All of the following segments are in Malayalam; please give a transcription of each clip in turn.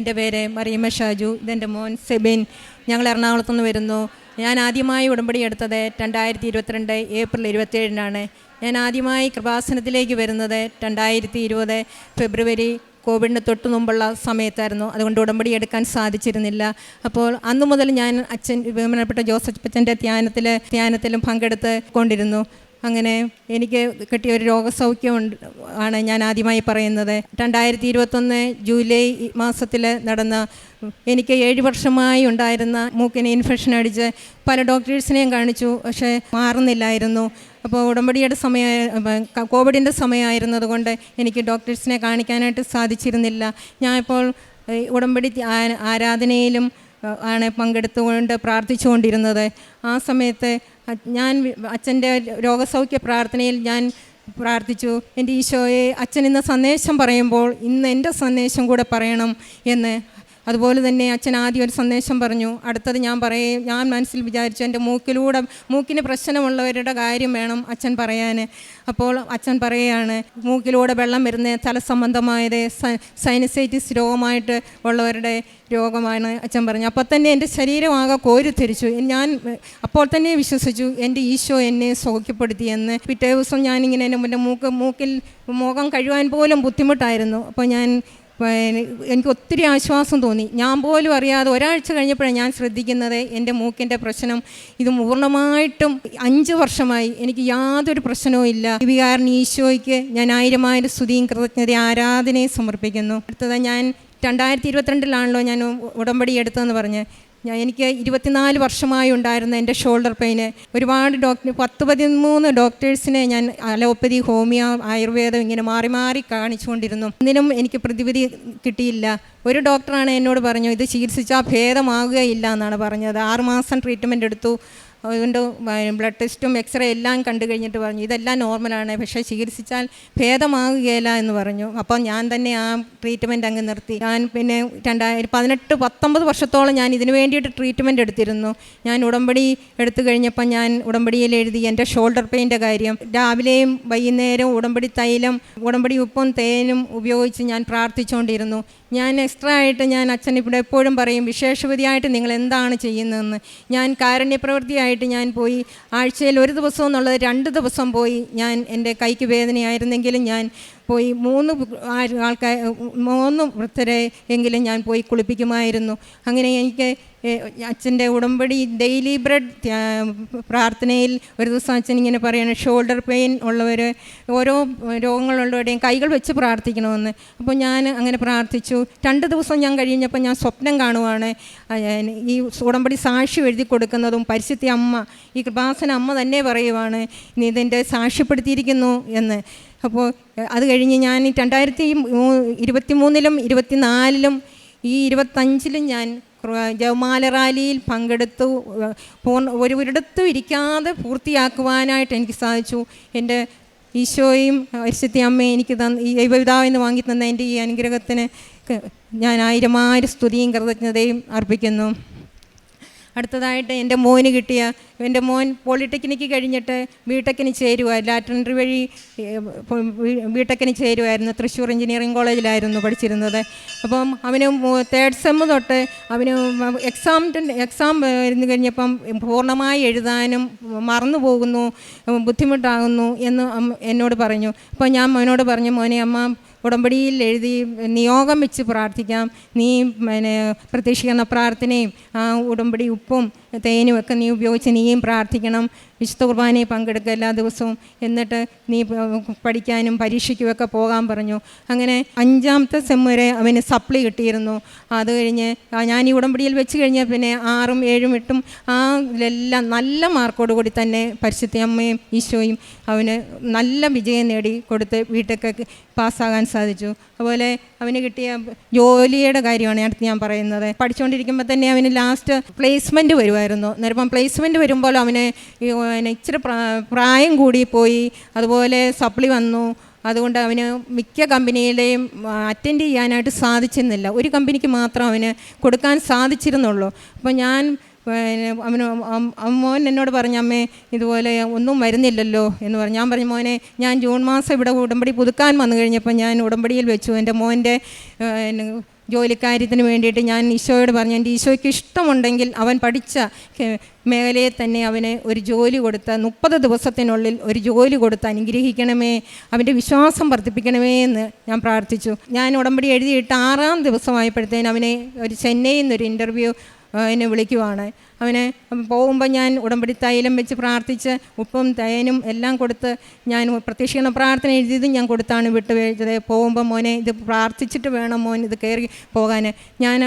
എന്റെ പേര് മറിയമ്മ ഷാജു. ഇതെന്റെ മോൻ സെബിൻ. ഞങ്ങൾ എറണാകുളത്തു നിന്ന് വരുന്നു. ഞാൻ ആദ്യമായി ഉടമ്പടി എടുത്തത് രണ്ടായിരത്തി ഇരുപത്തിരണ്ട് ഏപ്രിൽ ഇരുപത്തേഴിനാണ് ഞാൻ ആദ്യമായി കൃപാസനത്തിലേക്ക് വരുന്നത് രണ്ടായിരത്തി ഇരുപത് ഫെബ്രുവരി കോവിഡിന് തൊട്ട് മുമ്പുള്ള സമയത്തായിരുന്നു. അതുകൊണ്ട് ഉടമ്പടി എടുക്കാൻ സാധിച്ചിരുന്നില്ല. അപ്പോൾ അന്നു മുതൽ ഞാൻ അച്ഛൻ ബഹുമാനപ്പെട്ട ജോസഫ് അച്ഛന്റെ ധ്യാനത്തിൽ ധ്യാനത്തിലും പങ്കെടുത്ത് കൊണ്ടിരുന്നു. അങ്ങനെ എനിക്ക് കിട്ടിയ ഒരു രോഗസൗഖ്യം ആണ് ഞാൻ ആദ്യമായി പറയുന്നത്. രണ്ടായിരത്തി ഇരുപത്തൊന്ന് ജൂലൈ മാസത്തിൽ നടന്ന എനിക്ക് ഏഴ് വർഷമായി ഉണ്ടായിരുന്ന മൂക്കിന് ഇൻഫെക്ഷൻ അടിച്ച് പല ഡോക്ടേഴ്സിനെയും കാണിച്ചു പക്ഷേ മാറുന്നില്ലായിരുന്നു. അപ്പോൾ ഉടമ്പടിയുടെ സമയ കോവിഡിന്റെ സമയമായിരുന്നതുകൊണ്ട് എനിക്ക് ഡോക്ടേഴ്സിനെ കാണിക്കാനായിട്ട് സാധിച്ചിരുന്നില്ല. ഈ ഉടമ്പടി ആരാധനയിലും ആണ് പങ്കെടുത്തുകൊണ്ട് പ്രാർത്ഥിച്ചുകൊണ്ടിരുന്നത്. ആ സമയത്ത് ഞാൻ അച്ഛന്റെ രോഗസൗഖ്യ പ്രാർത്ഥനയിൽ ഞാൻ പ്രാർത്ഥിച്ചു. എന്റെ ഈശോയെ അച്ഛൻ ഇന്ന് സന്ദേശം പറയുമ്പോൾ ഇന്ന് എന്റെ സന്ദേശം കൂടെ പറയണം എന്ന് അതുപോലെ തന്നെ അച്ഛൻ ആദ്യം ഒരു സന്ദേശം പറഞ്ഞു അടുത്തത് ഞാൻ പറയേ ഞാൻ മനസ്സിൽ വിചാരിച്ചു എന്റെ മൂക്കിലൂടെ മൂക്കിന് പ്രശ്നമുള്ളവരുടെ കാര്യം വേണം അച്ഛൻ പറയാൻ അപ്പോൾ അച്ഛൻ പറയുകയാണ് മൂക്കിലൂടെ വെള്ളം വരുന്ന തലസംബന്ധമായത് സൈനസൈറ്റിസ് രോഗമായിട്ട് ഉള്ളവരുടെ രോഗമാണ് അച്ഛൻ പറഞ്ഞു. അപ്പോൾ തന്നെ എന്റെ ശരീരമാകെ കോരിത്തിരിച്ചു ഞാൻ അപ്പോൾ തന്നെ വിശ്വസിച്ചു എന്റെ ഈശോ എന്നെ സൗഖ്യപ്പെടുത്തിയെന്ന് പിറ്റേ ദിവസം ഞാനിങ്ങനെ എന്റെ മൂക്ക് മൂക്കിൽ മുഖം കഴിവാൻ പോലും ബുദ്ധിമുട്ടായിരുന്നു. അപ്പോൾ ഞാൻ എനിക്ക് ഒത്തിരി ആശ്വാസം തോന്നി. ഞാൻ പോലും അറിയാതെ ഒരാഴ്ച കഴിഞ്ഞപ്പോഴാണ് ഞാൻ ശ്രദ്ധിക്കുന്നത് എന്റെ മൂക്കിന്റെ പ്രശ്നം. ഇത് പൂർണമായിട്ടും അഞ്ച് വർഷമായി എനിക്ക് യാതൊരു പ്രശ്നവും ഇല്ല. വികാരൻ ഈശോയ്ക്ക് ഞാൻ ആയിരം ആയിരം സ്തുതിയും കൃതജ്ഞത ആരാധനയും സമർപ്പിക്കുന്നു. അടുത്തത് ഞാൻ രണ്ടായിരത്തി ഇരുപത്തിരണ്ടിലാണല്ലോ ഞാൻ ഉടമ്പടി എടുത്തതെന്ന് പറഞ്ഞ്. ഞാൻ എനിക്ക് ഇരുപത്തിനാല് വർഷമായി ഉണ്ടായിരുന്ന എന്റെ ഷോൾഡർ പെയിന് ഒരുപാട് ഡോക്ടർ പത്ത് പതിമൂന്ന് ഡോക്ടേഴ്സിനെ ഞാൻ അലോപ്പതി ഹോമിയോ ആയുർവേദം ഇങ്ങനെ മാറി മാറി കാണിച്ചുകൊണ്ടിരുന്നു. ഒന്നിനും എനിക്ക് പ്രതിവിധി കിട്ടിയില്ല. ഒരു ഡോക്ടറാണ് എന്നോട് പറഞ്ഞു ഇത് ചികിത്സിച്ചാൽ ഭേദമാകുകയില്ല എന്നാണ് പറഞ്ഞത്. ആറുമാസം ട്രീറ്റ്മെന്റ് എടുത്തു. അതുകൊണ്ട് ബ്ലഡ് ടെസ്റ്റും എക്സ്റേ എല്ലാം കണ്ടു കഴിഞ്ഞിട്ട് പറഞ്ഞു ഇതെല്ലാം നോർമലാണ് പക്ഷേ ചികിത്സിച്ചാൽ ഭേദമാകുകയില്ല എന്ന് പറഞ്ഞു. അപ്പോൾ ഞാൻ തന്നെ ആ ട്രീറ്റ്മെന്റ് അങ്ങ് നിർത്തി. ഞാൻ പിന്നെ രണ്ടായിരം പതിനെട്ട് പത്തൊമ്പത് വർഷത്തോളം ഞാൻ ഇതിനു വേണ്ടിയിട്ട് ട്രീറ്റ്മെന്റ് എടുത്തിരുന്നു. ഞാൻ ഉടമ്പടി എടുത്തു കഴിഞ്ഞപ്പോൾ ഞാൻ ഉടമ്പടിയിൽ എഴുതി എന്റെ ഷോൾഡർ പെയിന്റെ കാര്യം. രാവിലെയും വൈകുന്നേരവും ഉടമ്പടി തൈലം ഉടമ്പടി ഉപ്പും തേനും ഉപയോഗിച്ച് ഞാൻ പ്രാർത്ഥിച്ചുകൊണ്ടിരുന്നു. ഞാൻ എക്സ്ട്രാ ആയിട്ട് ഞാൻ അച്ഛൻ ഇവിടെ എപ്പോഴും പറയും വിശേഷവതിയായിട്ട് നിങ്ങൾ എന്താണ് ചെയ്യുന്നതെന്ന്? ഞാൻ കാരുണ്യപ്രവൃത്തിയായിട്ട് ഞാൻ പോയി. ആഴ്ചയിൽ ഒരു ദിവസം എന്നുള്ളത് രണ്ട് ദിവസം പോയി ഞാൻ എന്റെ കൈക്ക് വേദനയായിരുന്നെങ്കിലും ഞാൻ പോയി മൂന്ന് ആൾക്കാർ മൂന്ന് വൃദ്ധരെ എങ്കിലും ഞാൻ പോയി കുളിപ്പിക്കുമായിരുന്നു. അങ്ങനെ എനിക്ക് അച്ഛന്റെ ഉടമ്പടി ഡെയിലി ബ്രെഡ് പ്രാർത്ഥനയിൽ ഒരു ദിവസം അച്ഛൻ ഇങ്ങനെ പറയുന്നത് ഷോൾഡർ പെയിൻ ഉള്ളവർ ഓരോ രോഗങ്ങളുള്ളവരുടെയും കൈകൾ വെച്ച് പ്രാർത്ഥിക്കണമെന്ന്. അപ്പോൾ ഞാൻ അങ്ങനെ പ്രാർത്ഥിച്ചു. രണ്ട് ദിവസം ഞാൻ കഴിഞ്ഞപ്പോൾ ഞാൻ സ്വപ്നം കാണുവാണ്. ഈ ഉടമ്പടി സാക്ഷി എഴുതി കൊടുക്കുന്നതും പരിശുദ്ധി അമ്മ ഈ കൃപാസന അമ്മ തന്നെ പറയുവാണ് നീ ഇതിന്റെ സാക്ഷ്യപ്പെടുത്തിയിരിക്കുന്നു എന്ന്. അപ്പോൾ അത് കഴിഞ്ഞ് ഞാൻ രണ്ടായിരത്തി ഇരുപത്തി മൂന്നിലും ഇരുപത്തിനാലിലും ഈ ഇരുപത്തഞ്ചിലും ഞാൻ ജവമാല റാലിയിൽ പങ്കെടുത്തു. പൂർണ ഒരു ഒരിടത്തും ഇരിക്കാതെ പൂർത്തിയാക്കുവാനായിട്ട് എനിക്ക് സാധിച്ചു. എന്റെ ഈശോയും പരിശുദ്ധി അമ്മയും എനിക്ക് തന്ന ഈ ദൈവപിതാവെന്ന് വാങ്ങി തന്ന എന്റെ ഈ അനുഗ്രഹത്തിന് ഞാൻ ആയിരമായിരം ആയിരം സ്തുതിയും കൃതജ്ഞതയും അർപ്പിക്കുന്നു. അടുത്തതായിട്ട് എന്റെ മോന് കിട്ടിയ എന്റെ മോൻ പോളിടെക്നിക്ക് കഴിഞ്ഞിട്ട് ബിടെക്കിന് ചേരുക ലാറ്റൻട്രി വഴി ബിടെക്കിന് ചേരുവായിരുന്നു തൃശ്ശൂർ എഞ്ചിനീയറിംഗ് കോളേജിലായിരുന്നു പഠിച്ചിരുന്നത്. അപ്പം അവന് തേർഡ് സെമ്മ് തൊട്ട് അവന് എക്സാം എക്സാം ഇരുന്ന് കഴിഞ്ഞപ്പം പൂർണമായി എഴുതാനും മറന്നു പോകുന്നു ബുദ്ധിമുട്ടാകുന്നു എന്ന് എന്നോട് പറഞ്ഞു. അപ്പോൾ ഞാൻ മോനോട് പറഞ്ഞു മോനെ അമ്മ ഉടമ്പടിയിൽ എഴുതി നിയോഗം വെച്ച് പ്രാർത്ഥിക്കാം. നീ പിന്നെ പ്രതീക്ഷിക്കുന്ന പ്രാർത്ഥനയും ആ ഉടമ്പടി ഉപ്പും തേനും ഒക്കെ നീ ഉപയോഗിച്ച് നീയും പ്രാർത്ഥിക്കണം. വിശുദ്ധ കുർബാനയിൽ പങ്കെടുക്കുക എല്ലാ ദിവസവും എന്നിട്ട് നീ പഠിക്കാനും പരീക്ഷയ്ക്കുമൊക്കെ പോകാൻ പറഞ്ഞു. അങ്ങനെ അഞ്ചാമത്തെ സെം വരെ അവന് സപ്ലി കിട്ടിയിരുന്നു. അത് കഴിഞ്ഞ് ഞാൻ ഈ ഉടമ്പടിയിൽ വെച്ച് കഴിഞ്ഞാൽ പിന്നെ ആറും ഏഴും എട്ടും ആ ഇതിലെല്ലാം നല്ല മാർക്കോട് കൂടി തന്നെ പരിശുദ്ധ അമ്മയും ഈശോയും അവന് നല്ല വിജയം നേടി കൊടുത്ത് വീട്ടൊക്കെ പാസ്സാകാൻ സാധിച്ചു. അതുപോലെ അവന് കിട്ടിയ ജോലിയുടെ കാര്യമാണ് അടുത്ത് ഞാൻ പറയുന്നത്. പഠിച്ചുകൊണ്ടിരിക്കുമ്പോൾ തന്നെ അവന് ലാസ്റ്റ് പ്ലേസ്മെന്റ് വരുമായിരുന്നു. നേരപ്പം പ്ലേസ്മെന്റ് വരുമ്പോൾ അവന് പിന്നെ ഇച്ചിരി പ്രായം കൂടിപ്പോയി പോയി അതുപോലെ സപ്ലി വന്നു. അതുകൊണ്ട് അവന് മിക്ക കമ്പനിയിലെയും അറ്റൻഡ് ചെയ്യാനായിട്ട് സാധിച്ചിരുന്നില്ല. ഒരു കമ്പനിക്ക് മാത്രം അവന് കൊടുക്കാൻ സാധിച്ചിരുന്നുള്ളൂ. അപ്പോൾ ഞാൻ അവന് മോൻ എന്നോട് പറഞ്ഞു അമ്മേ ഇതുപോലെ ഒന്നും വരുന്നില്ലല്ലോ എന്ന് പറഞ്ഞു. ഞാൻ പറഞ്ഞു മോനെ ഞാൻ ജൂൺ മാസം ഇവിടെ ഉടമ്പടി പുതുക്കാൻ വന്നു കഴിഞ്ഞപ്പോൾ ഞാൻ ഉടമ്പടിയിൽ വെച്ചു. എന്റെ മോന്റെ ജോലിക്കാര്യത്തിന് വേണ്ടിയിട്ട് ഞാൻ ഈശോയോട് പറഞ്ഞു എന്റെ ഈശോയ്ക്ക് ഇഷ്ടമുണ്ടെങ്കിൽ അവൻ പഠിച്ച മേഖലയെ തന്നെ അവന് ഒരു ജോലി കൊടുത്ത് മുപ്പത് ദിവസത്തിനുള്ളിൽ ഒരു ജോലി കൊടുത്ത് അനുഗ്രഹിക്കണമേ അവന്റെ വിശ്വാസം വർദ്ധിപ്പിക്കണമേ എന്ന് ഞാൻ പ്രാർത്ഥിച്ചു. ഞാൻ ഉടമ്പടി എഴുതിയിട്ട് ആറാം ദിവസമായപ്പോഴത്തേന് അവനെ ഒരു ചെന്നൈയിൽ നിന്നൊരു ഇന്റർവ്യൂ എന്നെ വിളിക്കുവാണ്. അവനെ പോകുമ്പോൾ ഞാൻ ഉടമ്പടി തൈലം വെച്ച് പ്രാർത്ഥിച്ച് ഉപ്പും തേനും എല്ലാം കൊടുത്ത് ഞാൻ പ്രത്യക്ഷീണ പ്രാർത്ഥന എഴുതിയതും ഞാൻ കൊടുത്താണ് വിട്ടു വെച്ചത്. പോകുമ്പോൾ മോനെ ഇത് പ്രാർത്ഥിച്ചിട്ട് വേണം മോൻ ഇത് കയറി പോകാൻ. ഞാൻ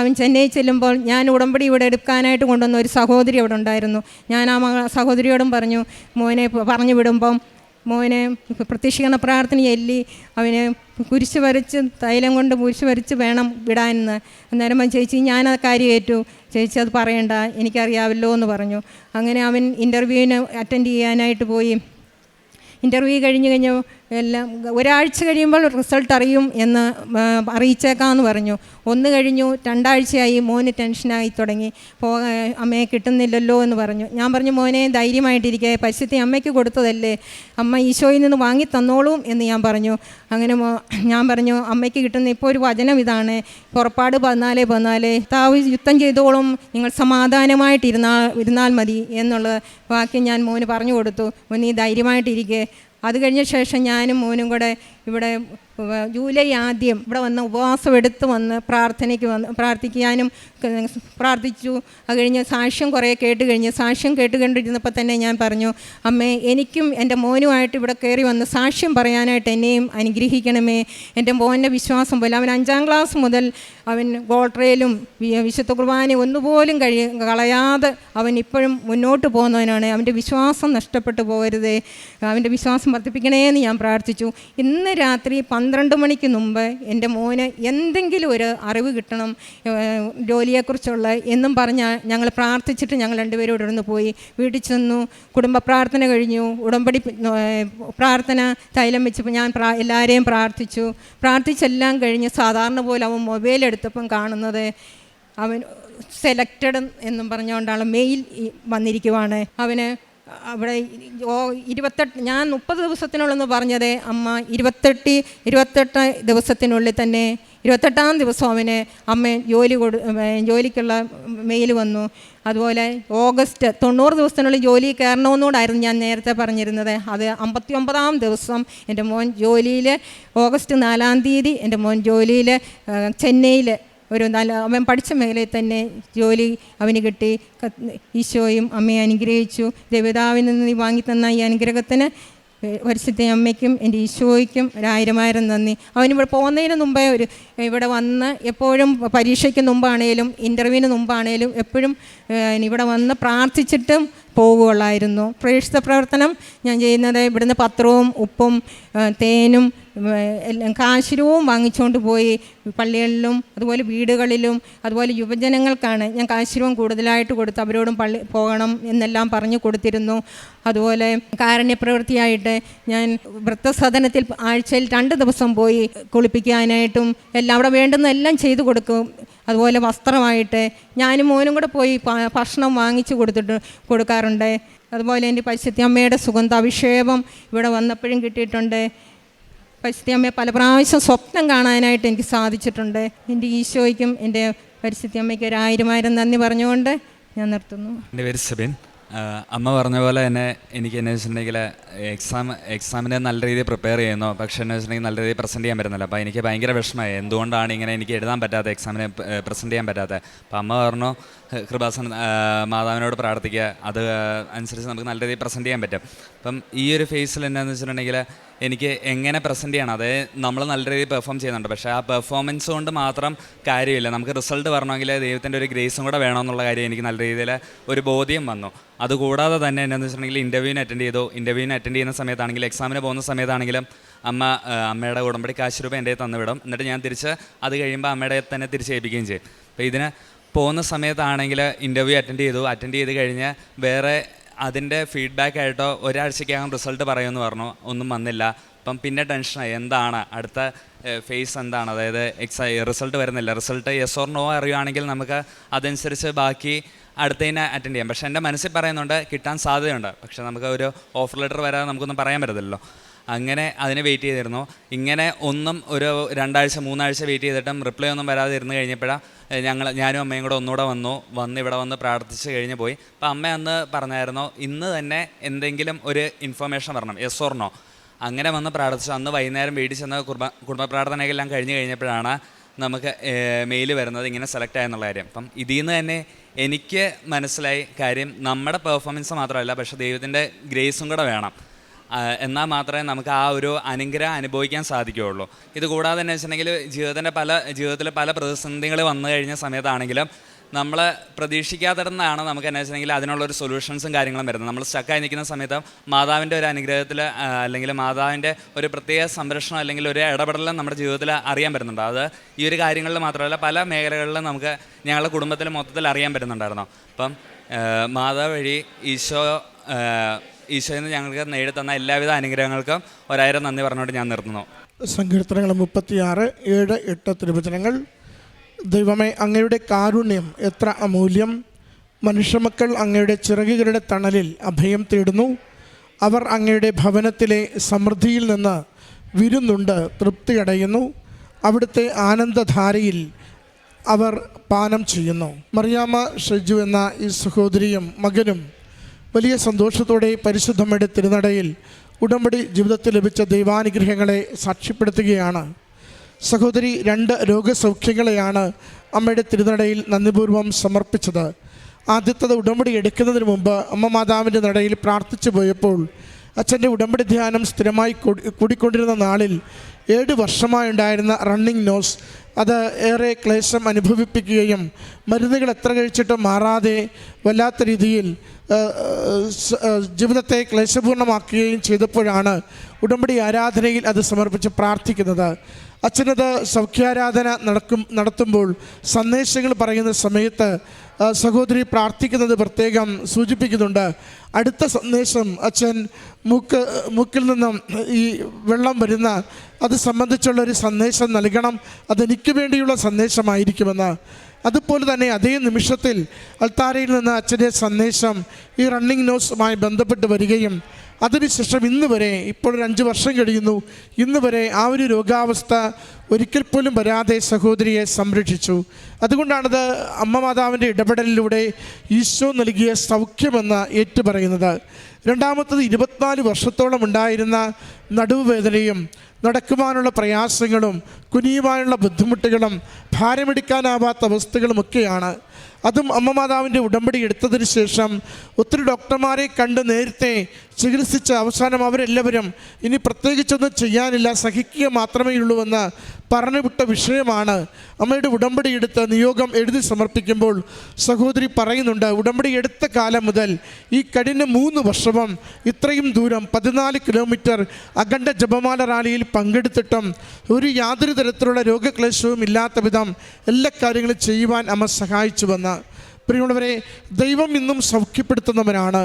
അവൻ ചെന്നൈ ചെല്ലുമ്പോൾ ഞാൻ ഉടമ്പടി ഇവിടെ എടുക്കാനായിട്ട് കൊണ്ടുവന്ന ഒരു സഹോദരി അവിടെ ഉണ്ടായിരുന്നു. ഞാൻ ആ സഹോദരിയോടും പറഞ്ഞു മോനെ പറഞ്ഞു വിടുമ്പം മോനെ പ്രത്യക്ഷീണ പ്രാർത്ഥന ചൊല്ലി അവന് കുരിശ് വരച്ച് തൈലം കൊണ്ട് കുരിശ് വരച്ച് വേണം വിടാനെന്ന്. അന്നേരം ചേച്ചി ഞാൻ ആ കാര്യം ഏറ്റു. ചേച്ചി അത് പറയണ്ട. എനിക്കറിയാവല്ലോ എന്ന് പറഞ്ഞു. അങ്ങനെ അവൻ ഇന്റർവ്യൂവിന് അറ്റൻഡ് ചെയ്യാനായിട്ട് പോയി. ഇന്റർവ്യൂ കഴിഞ്ഞ് കഴിഞ്ഞ് എല്ലാം ഒരാഴ്ച കഴിയുമ്പോൾ റിസൾട്ട് അറിയും എന്ന് അറിയിച്ചേക്കാമെന്ന് പറഞ്ഞു. ഒന്ന് കഴിഞ്ഞു രണ്ടാഴ്ചയായി മോന് ടെൻഷനായി തുടങ്ങി. പോകാൻ അമ്മയെ കിട്ടുന്നില്ലല്ലോ എന്ന് പറഞ്ഞു. ഞാൻ പറഞ്ഞു മോനെ ധൈര്യമായിട്ടിരിക്കെ. പരിശുദ്ധി അമ്മയ്ക്ക് കൊടുത്തതല്ലേ. അമ്മ ഈശോയിൽ നിന്ന് വാങ്ങി തന്നോളും എന്ന് ഞാൻ പറഞ്ഞു. അങ്ങനെ ഞാൻ പറഞ്ഞു അമ്മയ്ക്ക് കിട്ടുന്ന ഇപ്പോൾ ഒരു വചനം ഇതാണ്. പുറപ്പാട് പതിനാല് പതിനാല്. താവ് യുദ്ധം ചെയ്തോളും. നിങ്ങൾ സമാധാനമായിട്ടിരുന്നാൽ ഇരുന്നാൽ മതി എന്നുള്ള വാക്യം ഞാൻ മോന് പറഞ്ഞു കൊടുത്തു. മോൻ നീ ധൈര്യമായിട്ടിരിക്കെ. അത് കഴിഞ്ഞ ശേഷം ഞാനും മോനും കൂടെ ഇവിടെ ജൂലൈ ആദ്യം ഇവിടെ വന്ന് ഉപവാസം എടുത്ത് വന്ന് പ്രാർത്ഥനയ്ക്ക് വന്ന് പ്രാർത്ഥിക്കാനും പ്രാർത്ഥിച്ചു. അത് കഴിഞ്ഞ് സാക്ഷ്യം കുറേ കേട്ട് കഴിഞ്ഞ് സാക്ഷ്യം കേട്ട് കണ്ടിരുന്നപ്പോൾ തന്നെ ഞാൻ പറഞ്ഞു അമ്മേ എനിക്കും എന്റെ മോനുമായിട്ട് ഇവിടെ കയറി വന്ന് സാക്ഷ്യം പറയാനായിട്ട് എന്നെയും അനുഗ്രഹിക്കണമേ. എന്റെ മോന്റെ വിശ്വാസം പോലെ അവൻ അഞ്ചാം ക്ലാസ് മുതൽ അവൻ ഗോൾട്രയിലും വിശുദ്ധ കുർബാനയും ഒന്നുപോലും കഴി കളയാതെ അവൻ ഇപ്പോഴും മുന്നോട്ട് പോകുന്നവനാണ്. അവന്റെ വിശ്വാസം നഷ്ടപ്പെട്ടു പോകരുതേ. അവന്റെ വിശ്വാസം വർദ്ധിപ്പിക്കണേ എന്ന് ഞാൻ പ്രാർത്ഥിച്ചു. ഇന്ന് രാത്രി പന്ത്രണ്ട് മണിക്ക് മുമ്പ് എന്റെ മോന് എന്തെങ്കിലും ഒരു അറിവ് കിട്ടണം ജോലിയെക്കുറിച്ചുള്ള എന്നും പറഞ്ഞാൽ ഞങ്ങൾ പ്രാർത്ഥിച്ചിട്ട് ഞങ്ങൾ രണ്ടുപേരും ഇവിടെ നിന്ന് പോയി വീട്ടിൽ ചെന്നു. കുടുംബ പ്രാർത്ഥന കഴിഞ്ഞു. ഉടമ്പടി പ്രാർത്ഥന തൈലം വെച്ചപ്പോൾ ഞാൻ പ്രാ എല്ലാവരെയും പ്രാർത്ഥിച്ചു. പ്രാർത്ഥിച്ചെല്ലാം കഴിഞ്ഞ് സാധാരണ പോലെ അവൻ മൊബൈൽ എടുത്തപ്പം കാണുന്നത് അവൻ സെലക്റ്റഡ് എന്നും പറഞ്ഞുകൊണ്ടാണ് മെയിൽ വന്നിരിക്കുവാണ്. അവന് അവിടെ ഓ ഇരുപത്തെട്ട് ഞാൻ മുപ്പത് ദിവസത്തിനുള്ളെന്ന് പറഞ്ഞത് അമ്മ ഇരുപത്തെട്ട് ഇരുപത്തെട്ട് ദിവസത്തിനുള്ളിൽ തന്നെ ഇരുപത്തെട്ടാം ദിവസം അവന് അമ്മ ജോലി കൊടു ജോലിക്കുള്ള മെയിൽ വന്നു. അതുപോലെ ഓഗസ്റ്റ് തൊണ്ണൂറ് ദിവസത്തിനുള്ളിൽ ജോലി കയറണമെന്നുകൂടായിരുന്നു ഞാൻ നേരത്തെ പറഞ്ഞിരുന്നത്. അത് അമ്പത്തി ഒമ്പതാം ദിവസം എന്റെ മോൻ ജോലിയിൽ ഓഗസ്റ്റ് നാലാം തീയതി എന്റെ മോൻ ജോലിയിൽ ചെന്നൈയിൽ ഒരു നല്ല അവൻ പഠിച്ച മേഖലയിൽ തന്നെ ജോലി അവന് കിട്ടി. ഈശോയും അമ്മയെ അനുഗ്രഹിച്ചു. ദേവതാവിൽ നിന്ന് നീ വാങ്ങിത്തന്ന ഈ അനുഗ്രഹത്തിന് പരിശുദ്ധ അമ്മയ്ക്കും എന്റെ ഈശോയ്ക്കും ഒരു ആയിരം നന്ദി. അവനിവിടെ പോകുന്നതിന് മുമ്പേ ഒരു ഇവിടെ വന്ന് എപ്പോഴും പരീക്ഷയ്ക്ക് മുമ്പാണേലും ഇന്റർവ്യൂവിന് മുമ്പാണേലും എപ്പോഴും ഇവിടെ വന്ന് പ്രാർത്ഥിച്ചിട്ടും പോകുകയുള്ളായിരുന്നു പ്രേക്ഷിത പ്രവർത്തനം ഞാൻ ചെയ്യുന്നത് ഇവിടുന്ന് പത്രവും ഉപ്പും തേനും എല്ലാം കാശിരവും വാങ്ങിച്ചുകൊണ്ട് പോയി പള്ളികളിലും അതുപോലെ വീടുകളിലും അതുപോലെ യുവജനങ്ങൾക്കാണ് ഞാൻ കാശിരവും കൂടുതലായിട്ട് കൊടുത്ത് അവരോടും പള്ളി പോകണം എന്നെല്ലാം പറഞ്ഞു കൊടുത്തിരുന്നു. അതുപോലെ കാരുണ്യപ്രവൃത്തിയായിട്ട് ഞാൻ വൃത്തസദനത്തിൽ ആഴ്ചയിൽ രണ്ട് ദിവസം പോയി കുളിപ്പിക്കാനായിട്ടും എല്ലാം അവിടെ വേണ്ടുന്ന എല്ലാം ചെയ്തു കൊടുക്കും. അതുപോലെ വസ്ത്രമായിട്ട് ഞാനും മോനും കൂടെ പോയി ഭക്ഷണം വാങ്ങിച്ചു കൊടുത്തിട്ട് കൊടുക്കാറുണ്ട്. അതുപോലെ എന്റെ പരിശുദ്ധി അമ്മയുടെ സുഗന്ധാഭിഷേകം ഇവിടെ വന്നപ്പോഴും കിട്ടിയിട്ടുണ്ട്. പരിശുദ്ധമ്മയെ പല പ്രാവശ്യം സ്വപ്നം കാണാനായിട്ട് എനിക്ക് സാധിച്ചിട്ടുണ്ട്. എന്റെ ഈശോയ്ക്കും എന്റെ പരിശുദ്ധമ്മയ്ക്ക് ഒരു ആയിരം നന്ദി പറഞ്ഞുകൊണ്ട് ഞാൻ നിർത്തുന്നു. എന്റെ പേര് സബിൻ. അമ്മ പറഞ്ഞ പോലെ തന്നെ എനിക്ക് എന്നു വെച്ചിട്ടുണ്ടെങ്കിൽ എക്സാം എക്സാമിനെ നല്ല രീതിയിൽ പ്രിപ്പയർ ചെയ്യുന്നു. പക്ഷേ എന്ന് വെച്ചിട്ടുണ്ടെങ്കിൽ നല്ല രീതിയിൽ പ്രസന്റ് ചെയ്യാൻ പറ്റുന്നില്ല. അപ്പോൾ എനിക്ക് ഭയങ്കര വിഷമമായി. എന്തുകൊണ്ടാണ് ഇങ്ങനെ എനിക്ക് എഴുതാൻ പറ്റാത്ത എക്സാമിന് പ്രസന്റ് ചെയ്യാൻ പറ്റാത്ത? അപ്പോൾ അമ്മ പറഞ്ഞു കൃപാസൻ മാതാവിനോട് പ്രാർത്ഥിക്കുക. അത് അനുസരിച്ച് നമുക്ക് നല്ല രീതിയിൽ പ്രസന്റ് ചെയ്യാൻ പറ്റും. അപ്പം ഈ ഒരു ഫേസിൽ എന്നാന്ന് വെച്ചിട്ടുണ്ടെങ്കിൽ എനിക്ക് എങ്ങനെ പ്രസന്റ് ചെയ്യണം? അതായത് നമ്മൾ നല്ല രീതിയിൽ പെർഫോം ചെയ്യുന്നുണ്ട്. പക്ഷേ ആ പെർഫോമൻസ് കൊണ്ട് മാത്രം കാര്യമില്ല. നമുക്ക് റിസൾട്ട് വരണമെങ്കിൽ ദൈവത്തിന്റെ ഒരു ഗ്രേസും കൂടെ വേണമെന്നുള്ള കാര്യം എനിക്ക് നല്ല രീതിയിൽ ഒരു ബോധ്യം വന്നു. അതുകൂടാതെ തന്നെ എന്നാന്ന് വെച്ചിട്ടുണ്ടെങ്കിൽ ഇന്റർവ്യൂവിന് അറ്റൻഡ് ചെയ്തു. ഇന്റർവ്യൂവിന് അറ്റൻഡ് ചെയ്യുന്ന സമയത്താണെങ്കിലും എക്സാമിന് പോകുന്ന സമയത്താണെങ്കിലും അമ്മ അമ്മയുടെ ഉടമ്പടി കാശ് രൂപ എന്റെ തന്നു വിടും. എന്നിട്ട് ഞാൻ തിരിച്ച് അത് കഴിയുമ്പോൾ അമ്മയുടെ തന്നെ തിരിച്ചേൽപ്പിക്കുകയും ചെയ്യും. അപ്പോൾ ഇതിന് പോകുന്ന സമയത്താണെങ്കിൽ ഇന്റർവ്യൂ അറ്റൻഡ് ചെയ്തു. അറ്റൻഡ് ചെയ്ത് കഴിഞ്ഞ് വേറെ അതിന്റെ ഫീഡ്ബാക്ക് ആയിട്ടോ ഒരാഴ്ചക്കകം റിസൾട്ട് പറയുമെന്ന് പറഞ്ഞു. ഒന്നും വന്നില്ല. അപ്പം പിന്നെ ടെൻഷനായി എന്താണ്? അടുത്ത ഫേസ് എന്താണ്? അതായത് എക്സൈ റിസൾട്ട് വരുന്നില്ല. റിസൾട്ട് യെസ് ഓർ നോ അറിയുവാണെങ്കിൽ നമുക്ക് അതനുസരിച്ച് ബാക്കി അടുത്തതിനെ അറ്റൻഡ് ചെയ്യാം. പക്ഷേ എന്റെ മനസ്സിൽ പറയുന്നുണ്ട് കിട്ടാൻ സാധ്യതയുണ്ട്. പക്ഷേ നമുക്ക് ഒരു ഓഫർ ലെറ്റർ വരാതെ നമുക്കൊന്നും പറയാൻ പറ്റത്തില്ലല്ലോ. അങ്ങനെ അതിനെ വെയിറ്റ് ചെയ്തിരുന്നു. ഇങ്ങനെ ഒന്നും ഒരു രണ്ടാഴ്ച മൂന്നാഴ്ച വെയിറ്റ് ചെയ്തിട്ടും റിപ്ലൈ ഒന്നും വരാതെ ഇരുന്ന് കഴിഞ്ഞപ്പോഴാണ് ഞങ്ങൾ ഞാനും അമ്മയും കൂടെ ഒന്നുകൂടെ വന്നു. വന്ന് ഇവിടെ വന്ന് പ്രാർത്ഥിച്ച് കഴിഞ്ഞ് പോയി. അപ്പോൾ അമ്മ അന്ന് പറഞ്ഞായിരുന്നു ഇന്ന് തന്നെ എന്തെങ്കിലും ഒരു ഇൻഫർമേഷൻ വരണം യെസ് ഓർണോ അങ്ങനെ വന്ന് പ്രാർത്ഥിച്ചു. അന്ന് വൈകുന്നേരം വീട്ടിൽ ചെന്ന കുടുംബ കുടുംബ പ്രാർത്ഥനയെല്ലാം കഴിഞ്ഞ് കഴിഞ്ഞപ്പോഴാണ് നമുക്ക് മെയിൽ വരുന്നത് ഇങ്ങനെ സെലക്ട് ആയെന്നുള്ള കാര്യം. അപ്പം ഇതിൽ നിന്ന് തന്നെ എനിക്ക് മനസ്സിലായി കാര്യം നമ്മുടെ പെർഫോമൻസ് മാത്രമല്ല പക്ഷേ ദൈവത്തിന്റെ ഗ്രേസും കൂടെ വേണം. എന്നാൽ മാത്രമേ നമുക്ക് ആ ഒരു അനുഗ്രഹം അനുഭവിക്കാൻ സാധിക്കുകയുള്ളൂ. ഇത് കൂടാതെ തന്നെ വെച്ചിട്ടുണ്ടെങ്കിൽ ജീവിതത്തിന്റെ പല ജീവിതത്തിൽ പല പ്രതിസന്ധികൾ വന്നു കഴിഞ്ഞ സമയത്താണെങ്കിലും നമ്മൾ പ്രതീക്ഷിക്കാത്തിടന്നാണ് നമുക്ക് എന്നാ വെച്ചിട്ടുണ്ടെങ്കിൽ അതിനുള്ളൊരു സൊല്യൂഷൻസും കാര്യങ്ങളും വരുന്നത്. നമ്മൾ സ്റ്റക്കായി നിൽക്കുന്ന സമയത്ത് മാതാവിന്റെ ഒരു അനുഗ്രഹത്തിൽ അല്ലെങ്കിൽ മാതാവിന്റെ ഒരു പ്രത്യേക സംരക്ഷണം അല്ലെങ്കിൽ ഒരു ഇടപെടലും നമ്മുടെ ജീവിതത്തിൽ അറിയാൻ പറ്റുന്നുണ്ട്. അത് ഈ ഒരു കാര്യങ്ങളിൽ മാത്രമല്ല പല മേഖലകളിലും നമുക്ക് ഞങ്ങളുടെ കുടുംബത്തിൽ മൊത്തത്തിൽ അറിയാൻ പറ്റുന്നുണ്ടായിരുന്നു. അപ്പം മാതാവ് വഴി ഈശോ ഈശോയിൽ ഞങ്ങൾക്ക് നേടിത്തന്ന എല്ലാവിധ അനുഗ്രഹങ്ങൾക്കും ഒരായിരം നന്ദി പറഞ്ഞുകൊണ്ട് ഞാൻ നിർത്തുന്നു. സങ്കീർത്തനങ്ങൾ മുപ്പത്തിയാറ് ഏഴ് എട്ട് തിരുവചനങ്ങൾ. ദൈവമേ അങ്ങയുടെ കാരുണ്യം എത്ര അമൂല്യം. മനുഷ്യമക്കൾ അങ്ങയുടെ ചിറകുകളുടെ തണലിൽ അഭയം തേടുന്നു. അവർ അങ്ങയുടെ ഭവനത്തിലെ സമൃദ്ധിയിൽ നിന്ന് വിരുന്നുണ്ട് തൃപ്തിയടയുന്നു അവിടുത്തെ ആനന്ദധാരയിൽ അവർ പാനം ചെയ്യുന്നു. മറിയാമ്മ ഷെജു എന്ന ഈ സഹോദരിയും മകനും വലിയ സന്തോഷത്തോടെ പരിശുദ്ധമ്മയുടെ തിരുനടയിൽ ഉടമ്പടി ജീവിതത്തിൽ ലഭിച്ച ദൈവാനുഗ്രഹങ്ങളെ സാക്ഷ്യപ്പെടുത്തുകയാണ്. സഹോദരി രണ്ട് രോഗസൗഖ്യങ്ങളെയാണ് അമ്മയുടെ തിരുനടയിൽ നന്ദിപൂർവം സമർപ്പിച്ചത്. ആദ്യത്തത് ഉടമ്പടി എടുക്കുന്നതിന് മുമ്പ് അമ്മ മാതാവിന്റെ നടയിൽ പ്രാർത്ഥിച്ചു പോയപ്പോൾ അച്ഛന്റെ ഉടമ്പടി ധ്യാനം സ്ഥിരമായി കൂടി- കൂടിക്കൊണ്ടിരുന്ന നാളിൽ ഏഴ് വർഷമായി ഉണ്ടായിരുന്ന റണ്ണിങ് നോസ് അത് ഏറെ ക്ലേശം അനുഭവിപ്പിക്കുകയും മരുന്നുകൾ എത്ര കഴിച്ചിട്ടും മാറാതെ വല്ലാത്ത രീതിയിൽ ജീവിതത്തെ ക്ലേശപൂർണമാക്കുകയും ചെയ്തപ്പോഴാണ് ഉടമ്പടി ആരാധനയിൽ അത് സമർപ്പിച്ച് പ്രാർത്ഥിക്കുന്നത്. അച്ഛനത് സൗഖ്യാരാധന നടക്കും നടത്തുമ്പോൾ സന്ദേശങ്ങൾ പറയുന്ന സമയത്ത് സഹോദരി പ്രാർത്ഥിക്കുന്നത് പ്രത്യേകം സൂചിപ്പിക്കുന്നുണ്ട്. അടുത്ത സന്ദേശം അച്ഛൻ മൂക്ക് മൂക്കിൽ നിന്നും ഈ വെള്ളം വരുന്ന അത് സംബന്ധിച്ചുള്ള ഒരു സന്ദേശം നൽകണം. അതെനിക്ക് വേണ്ടിയുള്ള സന്ദേശമായിരിക്കുമെന്ന്. അതുപോലെ തന്നെ അതേ നിമിഷത്തിൽ അൾത്താരയിൽ നിന്ന് അച്ഛന്റെ സന്ദേശം ഈ റണ്ണിങ് നോസുമായി ബന്ധപ്പെട്ട് വരികയും അതിനുശേഷം ഇന്ന് വരെ ഒരു അഞ്ച് വർഷം കഴിയുന്നു. ഇന്ന് വരെ ആ ഒരു രോഗാവസ്ഥ ഒരിക്കൽ പോലും വരാതെ സഹോദരിയെ സംരക്ഷിച്ചു. അതുകൊണ്ടാണത് അമ്മ മാതാവിന്റെ ഇടപെടലിലൂടെ ഈശോ നൽകിയ സൗഖ്യമെന്ന് ഏറ്റുപറയുന്നത്. രണ്ടാമത്തത് ഇരുപത്തിനാല് വർഷത്തോളം ഉണ്ടായിരുന്ന നടുവുവേദനയും നടക്കുവാനുള്ള പ്രയാസങ്ങളും കുനിയുവാനുള്ള ബുദ്ധിമുട്ടുകളും ഭാരമെടുക്കാനാവാത്ത അവസ്ഥകളുമൊക്കെയാണ് അതും അമ്മ മാതാവിന്റെ ഉടമ്പടി എടുത്തതിന് ശേഷം ഒത്തിരി ഡോക്ടർമാരെ കണ്ട് നേരത്തെ ചികിത്സിച്ച അവസാനം അവരെല്ലാവരും ഇനി പ്രത്യേകിച്ചൊന്നും ചെയ്യാനില്ല സഹിക്കുക മാത്രമേ ഉള്ളൂവെന്ന് പറഞ്ഞു വിട്ട വിഷയമാണ് അമ്മയുടെ ഉടമ്പടി എടുത്ത നിയോഗം എഴുതി സമർപ്പിക്കുമ്പോൾ സഹോദരി പറയുന്നുണ്ട് ഉടമ്പടി എടുത്ത കാലം മുതൽ ഈ കഴിഞ്ഞ മൂന്ന് വർഷവും ഇത്രയും ദൂരം പതിനാല് കിലോമീറ്റർ അഖണ്ഡ ജപമാല റാലിയിൽ പങ്കെടുത്തിട്ടും ഒരു യാതൊരു തരത്തിലുള്ള രോഗക്ലേശവും ഇല്ലാത്ത വിധം എല്ലാ കാര്യങ്ങളും ചെയ്യുവാൻ അമ്മ സഹായിച്ചുവെന്ന് പ്രിയമുള്ളവരെ ദൈവം ഇന്നും സൗഖ്യപ്പെടുത്തുന്നവനാണ്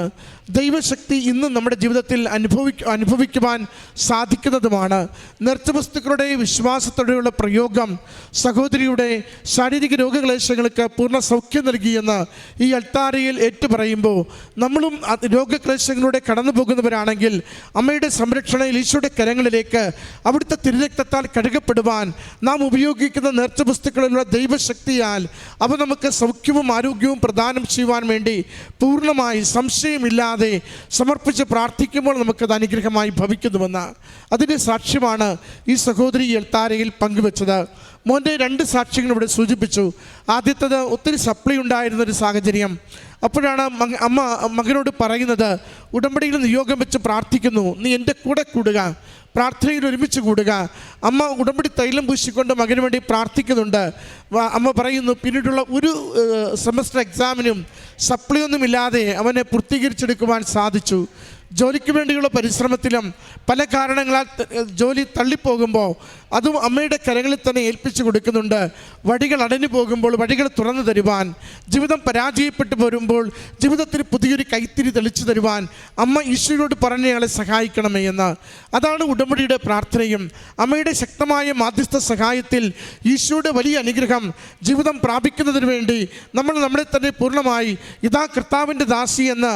ദൈവശക്തി ഇന്നും നമ്മുടെ ജീവിതത്തിൽ അനുഭവി അനുഭവിക്കുവാൻ സാധിക്കുന്നതുമാണ്. നൃത്തവസ്തുക്കളുടെ വസ്തുക്കളുടെ വിശ്വാസത്തോടെയുള്ള പ്രയോഗം സഹോദരിയുടെ ശാരീരിക രോഗക്ലേശങ്ങൾക്ക് പൂർണ സൗഖ്യം നൽകിയെന്ന് ഈ അൾത്താരയിൽ ഏറ്റുപറയുമ്പോൾ നമ്മളും രോഗക്ലേശങ്ങളിലൂടെ കടന്നു പോകുന്നവരാണെങ്കിൽ അമ്മയുടെ സംരക്ഷണയിൽ ഈശോയുടെ കരങ്ങളിലേക്ക് അവിടുത്തെ തിരുരക്തത്താൽ കഴുകപ്പെടുവാൻ നാം ഉപയോഗിക്കുന്ന നേർച്ച വസ്തുക്കളിലുള്ള ദൈവശക്തിയാൽ അവ നമുക്ക് സൗഖ്യവും ആരോഗ്യവും പ്രദാനം ചെയ്യുവാൻ വേണ്ടി പൂർണമായി സംശയമില്ലാതെ സമർപ്പിച്ച് പ്രാർത്ഥിക്കുമ്പോൾ നമുക്കത് അനുഗ്രഹമായി ഭവിക്കുന്നുവെന്ന്. അതിന്റെ സാക്ഷ്യമാണ് ഈ സഹോദരി എൽത്താരയിൽ പങ്കുവെച്ചത്. മോന്റെ രണ്ട് സാക്ഷ്യങ്ങൾ ഇവിടെ സൂചിപ്പിച്ചു. ആദ്യത്തത് ഒത്തിരി സപ്ലൈ ഉണ്ടായിരുന്ന ഒരു സാഹചര്യം. അപ്പോഴാണ് അമ്മ മകനോട് പറയുന്നത് ഉടമ്പടിയിൽ നിയോഗം വെച്ച് പ്രാർത്ഥിക്കുന്നു. നീ എന്റെ കൂടെ കൂടുക. പ്രാർത്ഥനയിൽ ഒരുമിച്ച് കൂടുക. അമ്മ ഉടമ്പടി തൈലം പൂശിക്കൊണ്ട് മകന് വേണ്ടി പ്രാർത്ഥിക്കുന്നുണ്ട്. അമ്മ പറയുന്നു പിന്നീടുള്ള ഒരു സെമസ്റ്റർ എക്സാമിനും സപ്ലി ഒന്നുമില്ലാതെ അവനെ പൂർത്തീകരിച്ചെടുക്കുവാൻ സാധിച്ചു. ജോലിക്ക് വേണ്ടിയുള്ള പരിശ്രമത്തിലും പല കാരണങ്ങളാൽ ജോലി തള്ളിപ്പോകുമ്പോൾ അതും അമ്മയുടെ കരങ്ങളിൽ തന്നെ ഏൽപ്പിച്ചു കൊടുക്കുന്നുണ്ട്. വഴികൾ അടഞ്ഞു പോകുമ്പോൾ വഴികൾ തുറന്നു തരുവാൻ ജീവിതം പരാജയപ്പെട്ടു വരുമ്പോൾ ജീവിതത്തിൽ പുതിയൊരു കൈത്തിരി തെളിച്ചു തരുവാൻ അമ്മ ഈശ്വരോട് പറഞ്ഞയാളെ സഹായിക്കണമേ എന്ന്. അതാണ് ഉടമ്പടിയുടെ പ്രാർത്ഥനയും. അമ്മയുടെ ശക്തമായ മാധ്യസ്ഥ സഹായത്തിൽ ഈശോയുടെ വലിയ അനുഗ്രഹം ജീവിതം പ്രാപിക്കുന്നതിന് വേണ്ടി നമ്മൾ നമ്മളെ തന്നെ പൂർണമായി ഇതാ കർത്താവിന്റെ ദാസി എന്ന്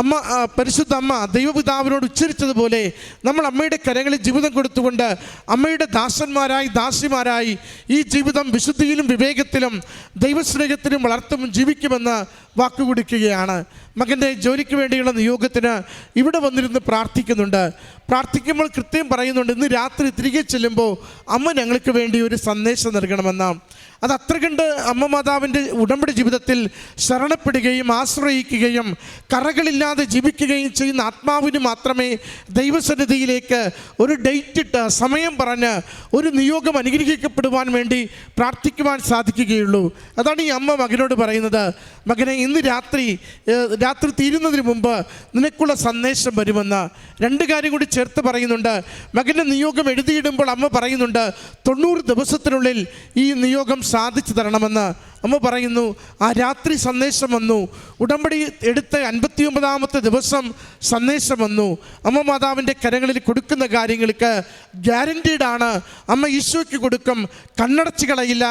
അമ്മ പരിശുദ്ധ അമ്മ ദൈവപിതാവിനോട് ഉച്ചരിച്ചതുപോലെ നമ്മൾ അമ്മയുടെ കരങ്ങളിൽ ജീവിതം കൊടുത്തുകൊണ്ട് അമ്മയുടെ ദാസന്മാരായി ദാസിമാരായി ഈ ജീവിതം വിശുദ്ധിയിലും വിവേകത്തിലും ദൈവസ്നേഹത്തിലും വളർത്തും ജീവിക്കുമെന്ന് വാക്കുകൊടുക്കുകയാണ്. മകന്റെ ജോലിക്ക് വേണ്ടിയുള്ള നിയോഗത്തിന് ഇവിടെ വന്നിരുന്ന് പ്രാർത്ഥിക്കുന്നുണ്ട്. പ്രാർത്ഥിക്കുമ്പോൾ കൃത്യം പറയുന്നുണ്ട് ഇന്ന് രാത്രി തിരികെ ചെല്ലുമ്പോൾ അമ്മ ഞങ്ങൾക്ക് വേണ്ടി ഒരു സന്ദേശം നൽകണമെന്ന് അത് അത്ര കണ്ട് അമ്മ മാതാവിന്റെ ഉടമ്പടി ജീവിതത്തിൽ ശരണപ്പെടുകയും ആശ്രയിക്കുകയും കറകളില്ലാതെ ജീവിക്കുകയും ചെയ്യുന്ന ആത്മാവിന് മാത്രമേ ദൈവസന്നിധിയിലേക്ക് ഒരു ഡേറ്റ് ഇട്ട് സമയം പറഞ്ഞ് ഒരു നിയോഗം അനുഗ്രഹിക്കപ്പെടുവാൻ വേണ്ടി പ്രാർത്ഥിക്കുവാൻ സാധിക്കുകയുള്ളൂ. അതാണ് ഈ അമ്മ മകനോട് പറയുന്നത്. മകനെ ഇന്ന് രാത്രി രാത്രി തീരുന്നതിന് മുമ്പ് നിനക്കുള്ള സന്ദേശം വരുമെന്ന് രണ്ട് കാര്യം കൂടി ചേർത്ത് പറയുന്നുണ്ട്. മകന്റെ നിയോഗം എഴുതിയിടുമ്പോൾ അമ്മ പറയുന്നുണ്ട് തൊണ്ണൂറ് ദിവസത്തിനുള്ളിൽ ഈ നിയോഗം സാധിച്ചു തരണമെന്ന് അമ്മ പറയുന്നു. ആ രാത്രി സന്ദേശം വന്നു. ഉടമ്പടി എടുത്ത അൻപത്തി ഒമ്പതാമത്തെ ദിവസം സന്ദേശം വന്നു. അമ്മ മാതാവിന്റെ കരങ്ങളിൽ കൊടുക്കുന്ന കാര്യങ്ങൾക്ക് ഗ്യാരന്റീഡാണ് അമ്മ ഈശോയ്ക്ക് കൊടുക്കും. കണ്ണടച്ച് കളയില്ല.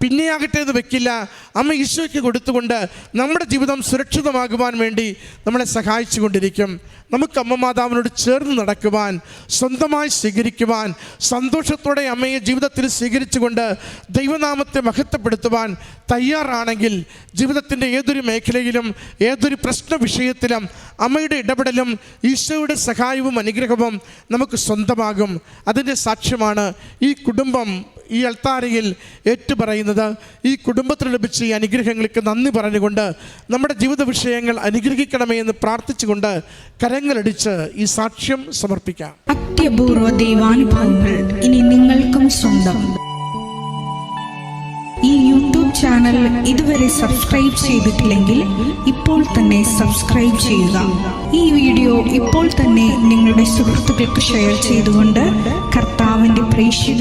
പിന്നെയാകട്ടെ എന്ന് വെക്കില്ല. അമ്മ ഈശോയ്ക്ക് കൊടുത്തുകൊണ്ട് നമ്മുടെ ജീവിതം സുരക്ഷിതമാകുവാൻ വേണ്ടി നമ്മളെ സഹായിച്ചു കൊണ്ടിരിക്കും നമുക്ക് അമ്മ മാതാവിനോട് ചേർന്ന് നടക്കുവാൻ സ്വന്തമായി സ്വീകരിക്കുവാൻ സന്തോഷത്തോടെ അമ്മയെ ജീവിതത്തിൽ സ്വീകരിച്ചുകൊണ്ട് ദൈവനാമത്തെ മഹത്വപ്പെടുത്തുവാൻ തയ്യാറാണെങ്കിൽ ജീവിതത്തിന്റെ ഏതൊരു മേഖലയിലും ഏതൊരു പ്രശ്ന വിഷയത്തിലും അമ്മയുടെ ഇടപെടലും ഈശോയുടെ സഹായവും അനുഗ്രഹവും നമുക്ക് സ്വന്തമാകും. അതിന്റെ സാക്ഷ്യമാണ് ഈ കുടുംബം. ഈ അൾത്താരയിൽ ഏറ്റുപറയുന്നത് ഈ കുടുംബത്തിന് ലഭിച്ച ഈ അനുഗ്രഹങ്ങൾക്ക് നന്ദി പറഞ്ഞുകൊണ്ട് നമ്മുടെ ജീവിത വിഷയങ്ങൾ അനുഗ്രഹിക്കണമേ എന്ന് പ്രാർത്ഥിച്ചുകൊണ്ട് കരങ്ങളടിച്ച് ഈ സാക്ഷ്യം സമർപ്പിക്കാം. അത്യപൂർവ ദൈവാനുഭവങ്ങൾ ഇനി നിങ്ങൾക്കും സ്വന്തം. ഈ യൂട്യൂബ് ചാനൽ ഇതുവരെ സബ്സ്ക്രൈബ് ചെയ്തിട്ടില്ലെങ്കിൽ ഇപ്പോൾ തന്നെ സബ്സ്ക്രൈബ് ചെയ്യുക. ഈ വീഡിയോ ഇപ്പോൾ തന്നെ നിങ്ങളുടെ സുഹൃത്തുക്കൾക്ക് ഷെയർ ചെയ്തുകൊണ്ട് കർത്താവിന്റെ പ്രേഷ്യ